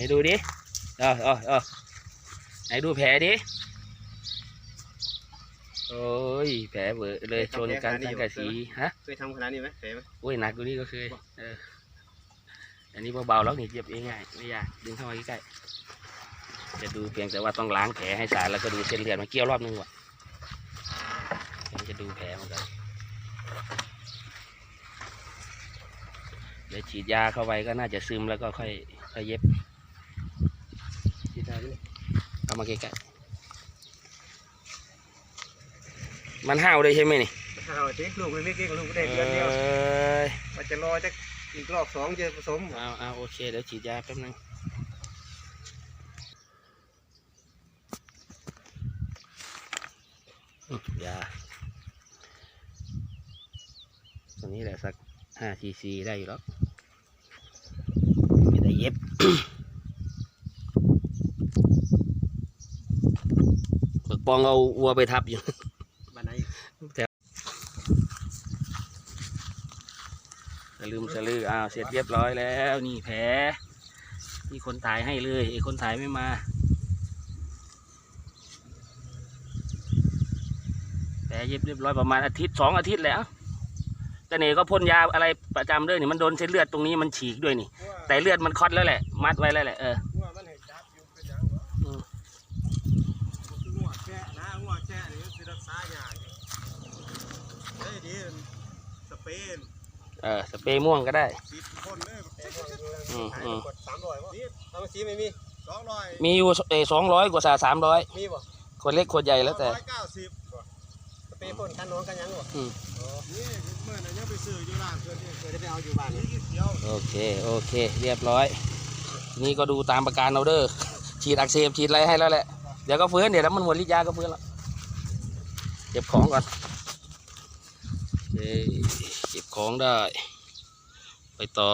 ไหนดูดิเออเออเออไหนดูแผลดิโอ้ยแผลเวอะเลยชนกันสังกะสีฮะเคยทำขนาดนี้ไหมเคยไหมโอ้ยหนักกว่านี้ก็เคยเอออันนี้เบาๆแล้วนี่เจ็บเองง่ายไม่ยากดึงเข้ามาใกล้ๆจะดูเพียงแต่ว่าต้องล้างแผลให้สะอาดแล้วก็ดูเส้นเลือดมันเกี่ยวรอบนึงว่ะมันจะดูแผลมันกันเดี๋ยวฉีดยาเข้าไปก็น่าจะซึมแล้วก็ค่อยค่อยเย็บที่ได้นี่ เอามาใกล้ๆมันห้าวเลยใช่ไหมนี่เอาสิลูกมันไม่เก่งลูกได้เดือนเดียวเอ้ยมันจะรอจะอีกรอบสองจะผสมเอาเอาโอเคเดี๋ยวฉีดยาแป๊บนึงอืมยาตัวนี้แหละสักห้าซีซีได้อยู่แล้วไม่ได้เย็บ ฝึกป องเอาวัวไปทับอยู่บ้านไหนสลืมสลืออ้าวเสร็จเรียบร้อยแล้วนี่แผลที่คนถ่ายให้เลยไอ้คนถ่ายไม่มาแผลเย็บเรียบร้อยประมาณอาทิตย์สองอาทิตย์แล้วแต่เนี่ยก็พ่นยาอะไรประจำด้วยนี่มันโดนเส้นเลือดตรงนี้มันฉีกด้วยนี่ แต่เลือดมันคลอดแล้วแหละ มัดไว้แล้วแหละเออ งัวมันให้จับอยู่เป็นหยังเหรอ อืม งัวแค่นะงัวแค่นี่คือรักษายากอยู่ เฮ้ยดีสเปนเออสเปรย์ม่วงก็ได้สีพ่นเลยอืมอืมกดสามร้อยวะนี่ทำสีไม่มีสองร้อยมีอยู่เอสองร้อยกว่าสาสามร้อยมีบ่คนเล็กคนใหญ่แล้วแต่ ร้อยเก้าสิบสเปนพ่นกันน้องกันยังบ่อืมอ๋อนี่เมื่อไหร่ยังไปซื้ออยู่ร้านเพื่อนนี่เคยได้ไปเอาอยู่บ้านนี่เดียวโอเค โอเค เรียบร้อย นี่ก็ดูตามประการเอาเด้อฉีดอักเสบฉีดอะไรให้แล้วแหละ เดี๋ยวก็ฟื้นเดี๋ยวแล้วมันหมดฤทธิ์ยาก็ฟื้นแล้วเก็บของก่อนโอเค เก็บของได้ ไปต่อ